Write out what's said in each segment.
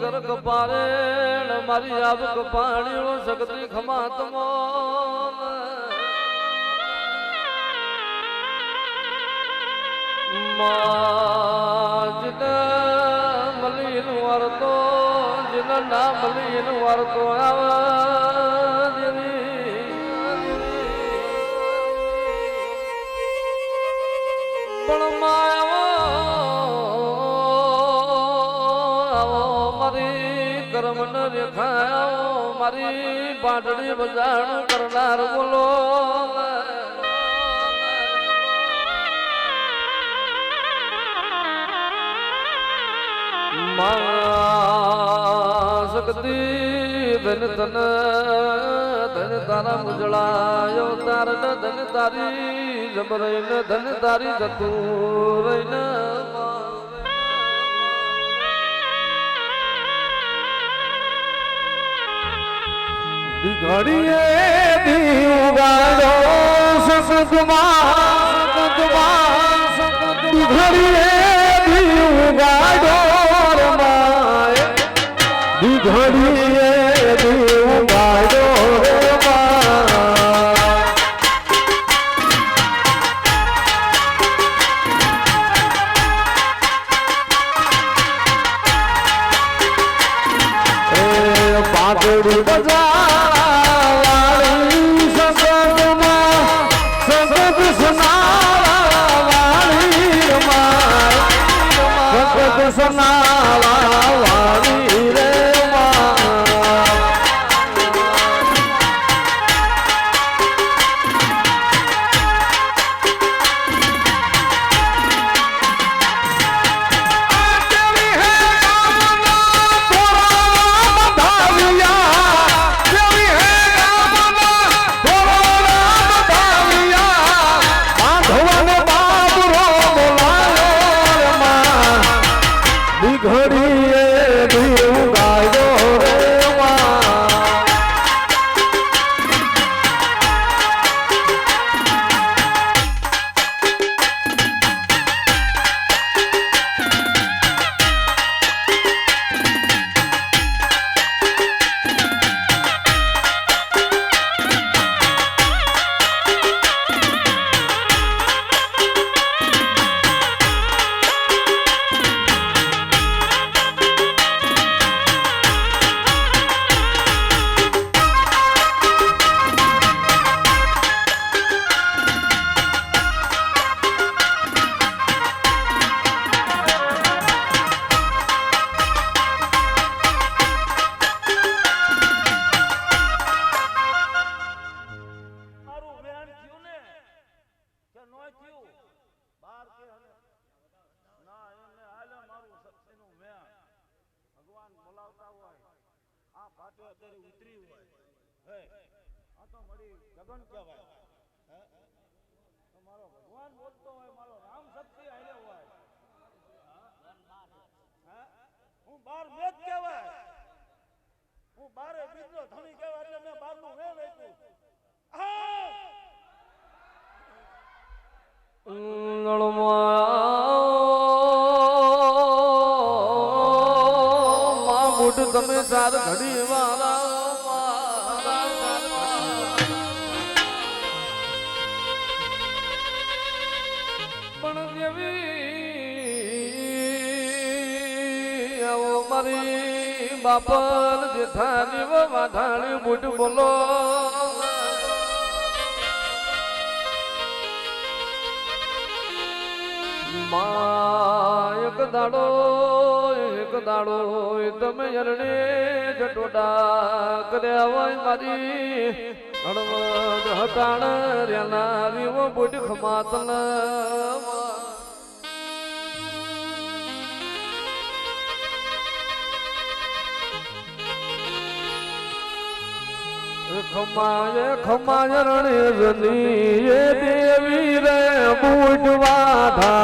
કર કપારે મારી આબ કપાણીઓ શક્તિ ખમાતમો મલીન વરતો જન ના મલીન વરતો આવા મારી કર્મ ન રેખાયો, મારી પાટડી બજાણ કરનાર બોલો શક્તિ ધન ધન ધન તારા મુજળાયો તાર ધન તારી જબરઈ ને ધન તારી જતું રહી ঘড়িয়ে দিওয়ালো সুকুমার সুকুমার ঘড়িয়ে দিওয়ালো মায় ঘড়িয়ে પાટડી બજાવાળી સસુકમાં સસુક સુનાવાળી રમાય સસુક ঘড়ি આ અત્યારે ઉતરી હોય. હે? આ તો મળી ગગન કહેવાય. હે? તો ભગવાન બોલતો માં તમે સાર ઘડી વાળા પણ જેવી આવો મારી બાપર જેઠાની વાધાણી બુટ બોલો. માં એક દાડો એક દાડો તમે અરણે જટોડા કર્યા હોય મારી. હળવદ હટાણ રેના રીવો બુટ ખમાતલ ખમાય ખમાય રણે જની દેવી રે બુટ ઢાળી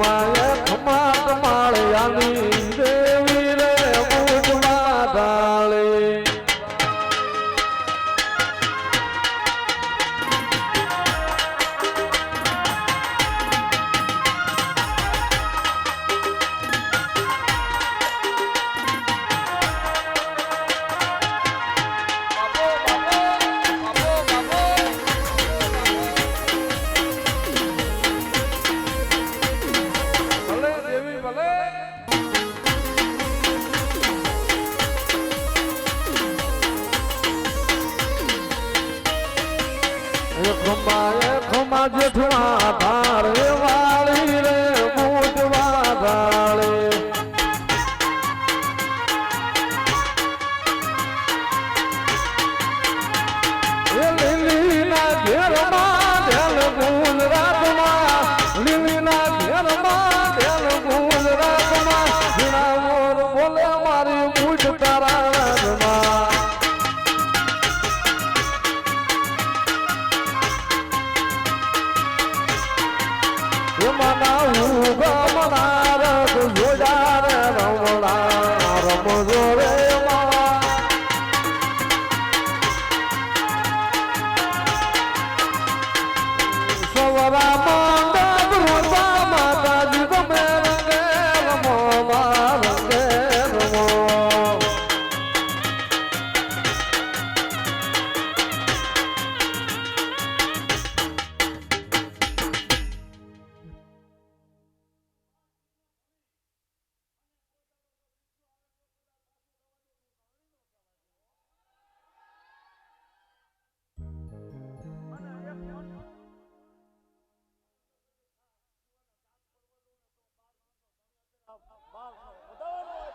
એ ખમા કમાળિયાની જેઠવા